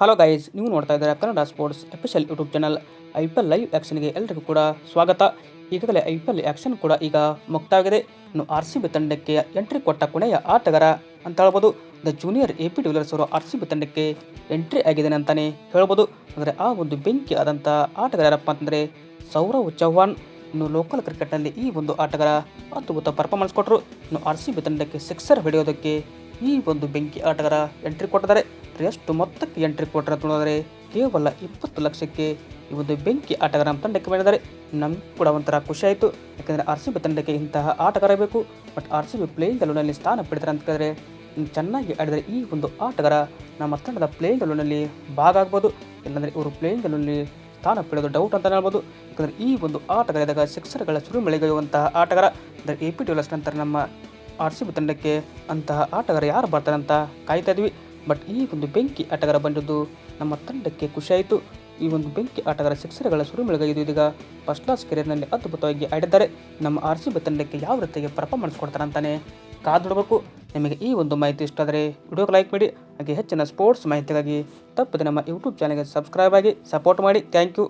Hello guys ನೀವು ನೋಡ್ತಾ ಇದ್ದಾರೆ Kannada sports official YouTube channel I P L live ಆ್ಯಕ್ಷನ್ಗೆ ಎಲ್ರಿಗೂ ಕೂಡ ಸ್ವಾಗತ. ಈಗಾಗಲೇ ಐ ಪಿ ಎಲ್ ಆ್ಯಕ್ಷನ್ ಕೂಡ ಈಗ ಮುಕ್ತಾಗಿದೆ ಇನ್ನು ಆರ್ ಸಿ ಬಿ ತಂಡಕ್ಕೆ ಎಂಟ್ರಿ ಕೊಟ್ಟ ಕೊನೆಯ ಆಟಗಾರ ಅಂತ ಹೇಳ್ಬೋದು. The junior A B de Villiers ಅವರು ಆರ್ ಸಿ ಬಿ ತಂಡಕ್ಕೆ ಎಂಟ್ರಿ ಆಗಿದ್ದಾನೆ ಅಂತಲೇ ಹೇಳ್ಬೋದು. ಅಂದರೆ ಆ ಒಂದು ಬೆಂಕಿ ಆದಂಥ ಆಟಗಾರಪ್ಪ ಅಂತಂದರೆ ಸೌರವ್ ಚೌಹಾಣ್. ಇನ್ನು ಲೋಕಲ್ ಕ್ರಿಕೆಟ್ನಲ್ಲಿ ಈ ಒಂದು ಆಟಗಾರ ಅದ್ಭುತ ಪರ್ಫಾರ್ಮೆನ್ಸ್ ಕೊಟ್ಟರು ಇನ್ನು ಆರ್ ಸಿ ಬಿ ತಂಡಕ್ಕೆ ಸಿಕ್ಸರ್ ಹೊಡೆಯೋದಕ್ಕೆ ಈ ಒಂದು ಬೆಂಕಿ ಆಟಗಾರ ಎಂಟ್ರಿ ಕೊಟ್ಟಿದ್ದಾರೆ. ಎಷ್ಟು ಮೊತ್ತಕ್ಕೆ ಎಂಟ್ರಿ ಕೊಟ್ಟರೆ ನೋಡಿದರೆ ಕೇವಲ ಇಪ್ಪತ್ತು ಲಕ್ಷಕ್ಕೆ ಈ ಒಂದು ಬೆಂಕಿ ಆಟಗಾರ ನಮ್ಮ ತಂಡಕ್ಕೆ ಮಾಡಿದ್ದಾರೆ. ನಮ್ಗೆ ಕೂಡ ಒಂಥರ ಖುಷಿಯಾಯಿತು ಆಯಿತು. ಯಾಕಂದರೆ ಆರ್ ಸಿ ಬಿ ತಂಡಕ್ಕೆ ಇಂತಹ ಆಟಗಾರ ಬೇಕು. But R C B playing ಅಲೋನಲ್ಲಿ ಸ್ಥಾನ ಪಡಿತಾರೆ ಅಂತ ಕೇಳಿದ್ರೆ ಚೆನ್ನಾಗಿ ಆಡಿದರೆ ಈ ಒಂದು ಆಟಗಾರ ನಮ್ಮ ತಂಡದ ಪ್ಲೇಯಿಂಗ್ ಅಲೋನಲ್ಲಿ ಭಾಗ ಆಗ್ಬೋದು. ಇಲ್ಲಾಂದರೆ ಇವರು ಪ್ಲೇಯಿಂಗ್ ಅಲೋನಲ್ಲಿ ಸ್ಥಾನ ಪಡೆಯೋದು ಡೌಟ್ ಅಂತ ಹೇಳ್ಬೋದು. ಯಾಕಂದರೆ ಈ ಒಂದು ಆಟಗಾರ ಇದ್ದಾಗ ಸಿಕ್ಸರ್ಗಳ ಸುರುಮಳೆಗೆಯುವಂತಹ ಆಟಗಾರ. ಅಂದರೆ ಎ ಪಿ ಟಿ ನಂತರ ನಮ್ಮ ಆರ್ ಸಿ ಬಿ ತಂಡಕ್ಕೆ ಅಂತಹ ಆಟಗಾರ ಯಾರು ಬರ್ತಾರೆ ಅಂತ ಕಾಯ್ತಾ ಇದ್ವಿ. ಬಟ್ ಈ ಒಂದು ಬೆಂಕಿ ಆಟಗಾರ ಬಂದಿದ್ದು ನಮ್ಮ ತಂಡಕ್ಕೆ ಖುಷಿಯಾಯಿತು. ಈ ಒಂದು ಬೆಂಕಿ ಆಟಗಾರ ಸಿಕ್ಸರ್ಗಳ ಸುರುಮಳೆಗೆದು ಇದೀಗ ಫಸ್ಟ್ ಕ್ಲಾಸ್ ಕೆರಿಯರ್ನಲ್ಲಿ ಅದ್ಭುತವಾಗಿ ಆಡಿದ್ದಾರೆ. ನಮ್ಮ ಆರ್ ಸಿ ಬಿ ತಂಡಕ್ಕೆ ಯಾವ ರೀತಿಯಾಗಿ ಪರ್ಫಾರ್ಮೆನ್ಸ್ ಕೊಡ್ತಾರೆ ಅಂತಾನೆ ಕಾದುಡಬೇಕು ನಿಮಗೆ ಈ ಒಂದು ಮಾಹಿತಿ ಇಷ್ಟ ಆದರೆ ವಿಡಿಯೋಗೆ ಲೈಕ್ ಮಾಡಿ, ಹಾಗೆ ಹೆಚ್ಚಿನ ಸ್ಪೋರ್ಟ್ಸ್ ಮಾಹಿತಿಗಾಗಿ ತಪ್ಪದೆ ನಮ್ಮ ಯೂಟ್ಯೂಬ್ ಚಾನಲ್ಗೆ ಸಬ್ಸ್ಕ್ರೈಬ್ ಆಗಿ ಸಪೋರ್ಟ್ ಮಾಡಿ. Thank you